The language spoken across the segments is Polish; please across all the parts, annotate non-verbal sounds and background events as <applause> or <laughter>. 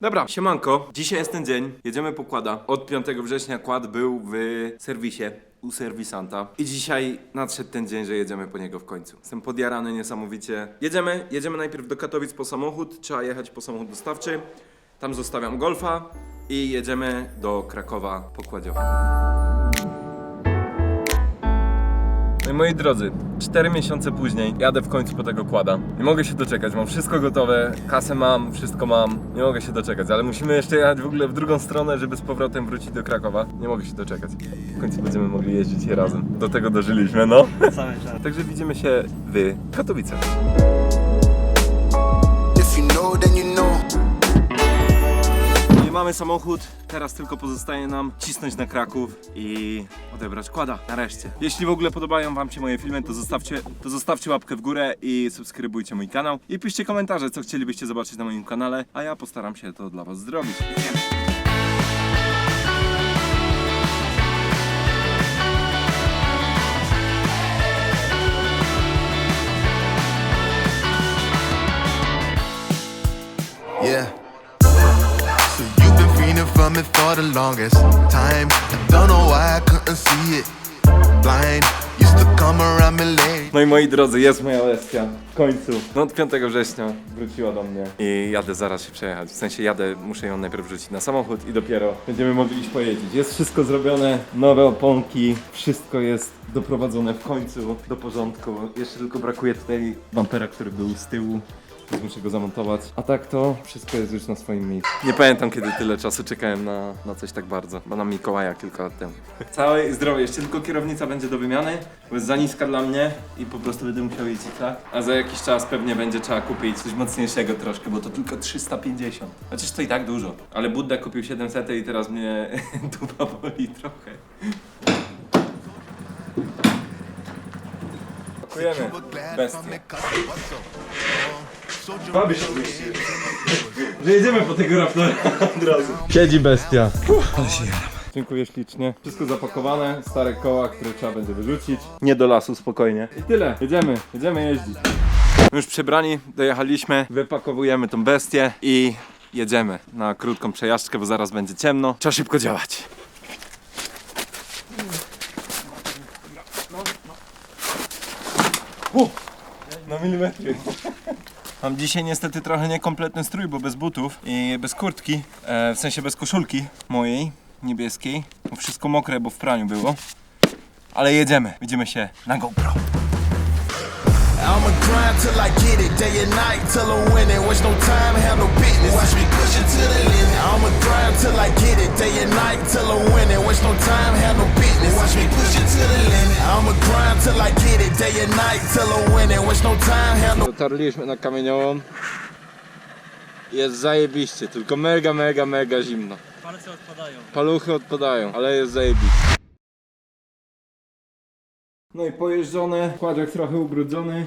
Dobra, siemanko. Dzisiaj jest ten dzień. Jedziemy po kłada. Od 5 września kład był w serwisie u serwisanta. I dzisiaj nadszedł ten dzień, że jedziemy po niego w końcu. Jestem podjarany niesamowicie. Jedziemy, jedziemy najpierw do Katowic po samochód. Trzeba jechać po samochód dostawczy. Tam zostawiam golfa i jedziemy do Krakowa po. No i moi drodzy, 4 miesiące później jadę w końcu po tego kłada. Nie mogę się doczekać, mam wszystko gotowe, kasę mam, wszystko mam, nie mogę się doczekać, ale musimy jeszcze jechać w ogóle w drugą stronę, żeby z powrotem wrócić do Krakowa. Nie mogę się doczekać. W końcu będziemy mogli jeździć je razem. Do tego dożyliśmy, no. <laughs> Cały czas. Także widzimy się w Katowicach. If you know, then you mamy samochód, teraz tylko pozostaje nam cisnąć na Kraków i odebrać kłada, nareszcie. Jeśli w ogóle podobają wam się moje filmy, to zostawcie, to zostawcie łapkę w górę i subskrybujcie mój kanał. I piszcie komentarze, co chcielibyście zobaczyć na moim kanale, a ja postaram się to dla was zrobić. For the longest time. I don't know why I couldn't see it. Blind. No i moi drodzy, jest moja Lesja. W końcu. No od 5 września wróciła do mnie. I jadę zaraz się przejechać. W sensie jadę, muszę ją najpierw wrzucić na samochód i dopiero będziemy mogli iść pojeździć. Jest wszystko zrobione, nowe oponki, wszystko jest doprowadzone w końcu do porządku. Jeszcze tylko brakuje tutaj bumpera, który był z tyłu. Więc Muszę go zamontować. A tak to wszystko jest już na swoim miejscu. Nie pamiętam kiedy tyle czasu czekałem na, na coś tak bardzo. Bo na Mikołaja kilka lat temu. Całe zdrowie, jeszcze tylko kierownica będzie do wymiany, bo jest za niska dla mnie i po prostu będę musiał jeździć tak. A za jakiś czas pewnie będzie trzeba kupić coś mocniejszego troszkę, bo to tylko 350. Chociaż to i tak dużo. Ale Budda kupił 700 i teraz mnie <laughs> dupa boli trochę. Pakujemy. But Bawię się że jedziemy po tego Raptora od razu. Siedzi bestia. ale się jaram. Dziękuję ślicznie. Wszystko zapakowane, stare koła, które trzeba będzie wyrzucić. Nie do lasu, spokojnie. I tyle, jedziemy, jedziemy jeździć. Już przebrani, dojechaliśmy, wypakowujemy tą bestię i jedziemy na krótką przejażdżkę, bo zaraz będzie ciemno. Trzeba szybko działać. U, na milimetry. Mam dzisiaj niestety trochę niekompletny strój, bo bez butów i bez kurtki, e, w sensie bez koszulki mojej, niebieskiej, bo wszystko mokre, bo w praniu było. Ale jedziemy, widzimy się na GoPro. I'ma grind till I get it, day and night till I'm winning. Waste no time, have no business. Watch me push it to the limit. I'ma grind till I get it, day and night till I'm winning. Waste no time, have no business. Watch Dotarliśmy na kamieniową. Jest zajebiście, tylko mega, mega, mega zimno. Palce odpadają. Paluchy odpadają, ale jest zajebiście. No i pojeżdżone, kładziak trochę ubrudzony.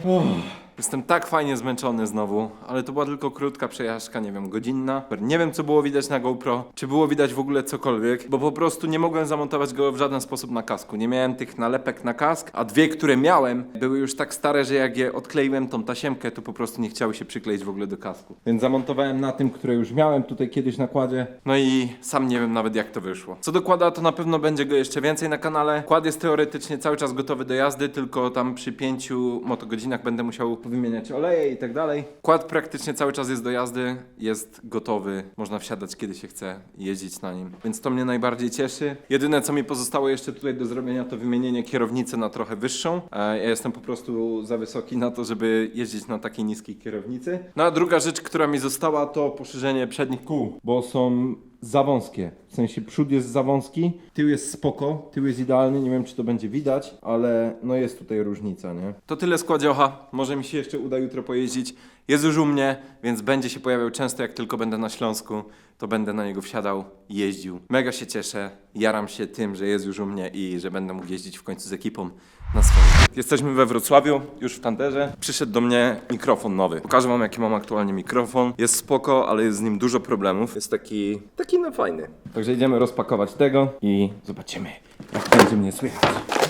Jestem tak fajnie zmęczony znowu, ale to była tylko krótka przejażdżka, nie wiem, godzinna. Nie wiem, co było widać na GoPro, czy było widać w ogóle cokolwiek, bo po prostu nie mogłem zamontować go w żaden sposób na kasku. Nie miałem tych nalepek na kask, a dwie, które miałem, były już tak stare, że jak je odkleiłem tą tasiemkę, to po prostu nie chciały się przykleić w ogóle do kasku. Więc zamontowałem na tym, które już miałem tutaj kiedyś na kładzie. No i sam nie wiem nawet jak to wyszło. Co do kłada, to na pewno będzie go jeszcze więcej na kanale. Kład jest teoretycznie cały czas gotowy do jazdy, tylko tam przy pięciu motogodzinach będę musiał wymieniać oleje i tak dalej. Kład praktycznie cały czas jest do jazdy, jest gotowy, można wsiadać kiedy się chce jeździć na nim. Więc to mnie najbardziej cieszy. Jedyne co mi pozostało jeszcze tutaj do zrobienia to wymienienie kierownicy na trochę wyższą. E, Ja jestem po prostu za wysoki na to, żeby jeździć na takiej niskiej kierownicy. No a druga rzecz, która mi została to poszerzenie przednich kół, bo są za wąskie. W sensie przód jest za wąski, tył jest spoko, tył jest idealny, nie wiem czy to będzie widać, ale no jest tutaj różnica, nie? To tyle składziocha, może mi się jeszcze uda jutro pojeździć. Jest już u mnie, więc będzie się pojawiał często jak tylko będę na Śląsku, to będę na niego wsiadał jeździł. Mega się cieszę, jaram się tym, że jest już u mnie i że będę mógł jeździć w końcu z ekipą na swoim. Jesteśmy we Wrocławiu, już w Tanderze. Przyszedł do mnie mikrofon nowy. Pokażę wam jaki mam aktualnie mikrofon. Jest spoko, ale jest z nim dużo problemów. Jest taki, taki no fajny. Także idziemy rozpakować tego i zobaczymy jak będzie mnie słychać.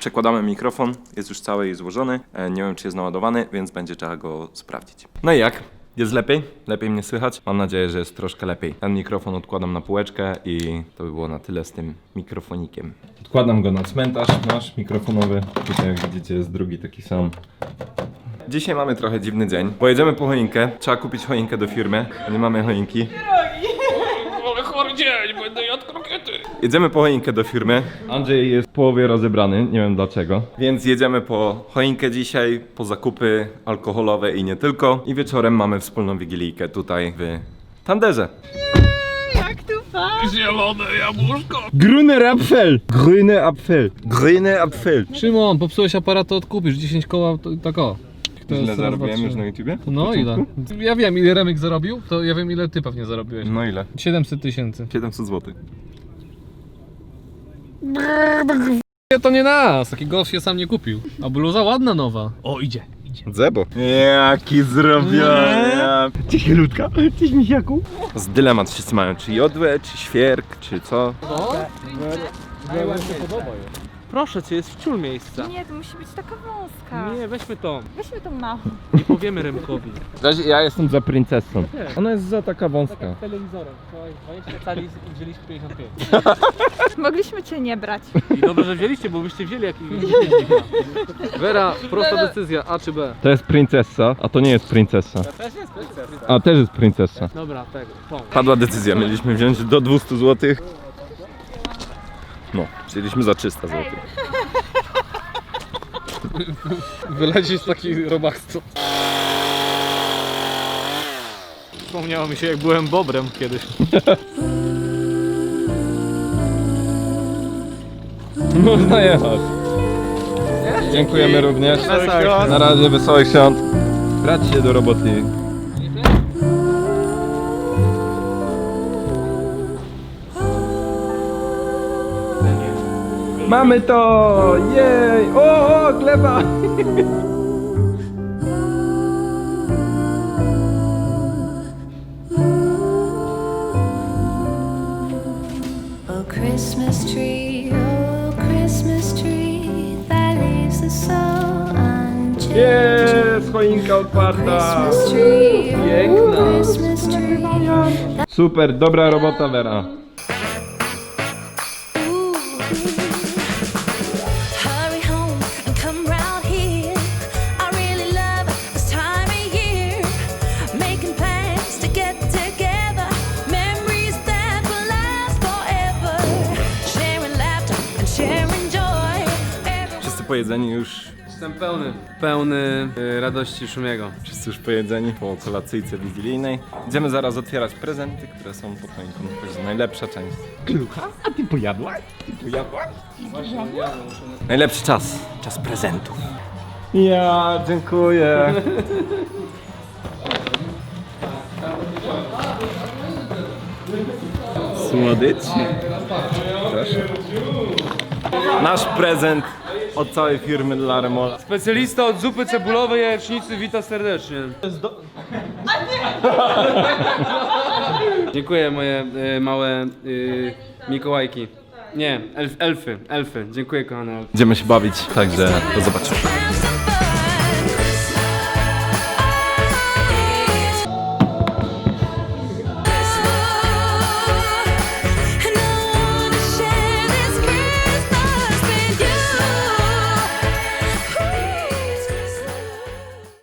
Przekładamy mikrofon, jest już cały i złożony. E, Nie wiem, czy jest naładowany, więc będzie trzeba go sprawdzić. No i jak? Jest lepiej? Lepiej mnie słychać? Mam nadzieję, że jest troszkę lepiej. Ten mikrofon odkładam na półeczkę i to by było na tyle z tym mikrofonikiem. Odkładam go na cmentarz nasz mikrofonowy. Tutaj jak widzicie jest drugi taki sam. Dzisiaj mamy trochę dziwny dzień. Pojedziemy po choinkę. Trzeba kupić choinkę do firmy. Nie mamy choinki. Chory dzień, będę jadł krokiety. Jedziemy po choinkę do firmy. Andrzej jest w połowie rozebrany, nie wiem dlaczego. Więc jedziemy po choinkę dzisiaj, po zakupy alkoholowe i nie tylko. I wieczorem mamy wspólną wigilijkę tutaj w Tanderze. Zielone jabłuszko. Grüner Apfel! Grüne Apfel! Grüne Apfel! Szymon, popsułeś aparat, to odkupisz. 10 koła, to tak o. To dwa, zarobiłem już na YouTubie? No ile? Ja wiem ile Remek zarobił, to ja wiem ile ty pewnie zarobiłeś. No ile? 700 tysięcy. 700 zł. To nie nas, taki golf się sam nie kupił. A bluza ładna nowa. O, idzie, idzie. Zebo. Jaki zrobiony. Cześć Ludka, cześć Misiaku. Z dylemat wszyscy mają, czy jodłę, czy świerk, czy co. Węgla się podoba Proszę cię, jest wciul miejsca. Nie, to musi być taka wąska. Nie, weźmy tą. Weźmy tą małą. Nie powiemy Remkowi. Ja jestem za princesą. Ona jest za taka wąska. telewizorem. 20 cali i wzięliśmy 55. <laughs> Mogliśmy cię nie brać. I dobrze, że wzięliście, bo byście wzięli jakiś Wera, prosta decyzja, A czy B? To jest princesa, a to nie jest princesa. Też jest princesa. A też jest princesa. Dobra, tego, tą. Padła decyzja, mieliśmy wziąć do 200 zł. No, wzięliśmy za 300 zł. <laughs> Wylecieć taki robakstwo. Przypomniało mi się jak byłem bobrem kiedyś. Można <laughs> jechać. Dziękujemy również. Na razie, wesołych świąt. Brać się do roboty. Mamy to! Jej! O, o gleba! Oh, Christmas tree, oh, Christmas tree, that leaves unchanged. Jest! Choinka otwarta! Christmas tree, oh, Piękna. Christmas tree. Super, dobra robota Vera. Pojedzeni już. Jestem pełny. Pełny y, radości Szumiego. Wszyscy już pojedzeni po kolacyjce wigilijnej. Idziemy zaraz otwierać prezenty, które są pod choinką. To jest najlepsza część. Klucha? A ty pojadłaś? Ty pojadłaś? Najlepszy czas. Czas prezentów. Ja, dziękuję. Słodycznie. Proszę. Nasz prezent od całej firmy dla Remola. Specjalista od zupy cebulowej jajecznicy wita serdecznie. <laughs> Dziękuję moje y, małe y, Mikołajki. Nie, elf, elfy, elfy. Dziękuję kochane elfy. Będziemy się bawić, także do zobaczenia.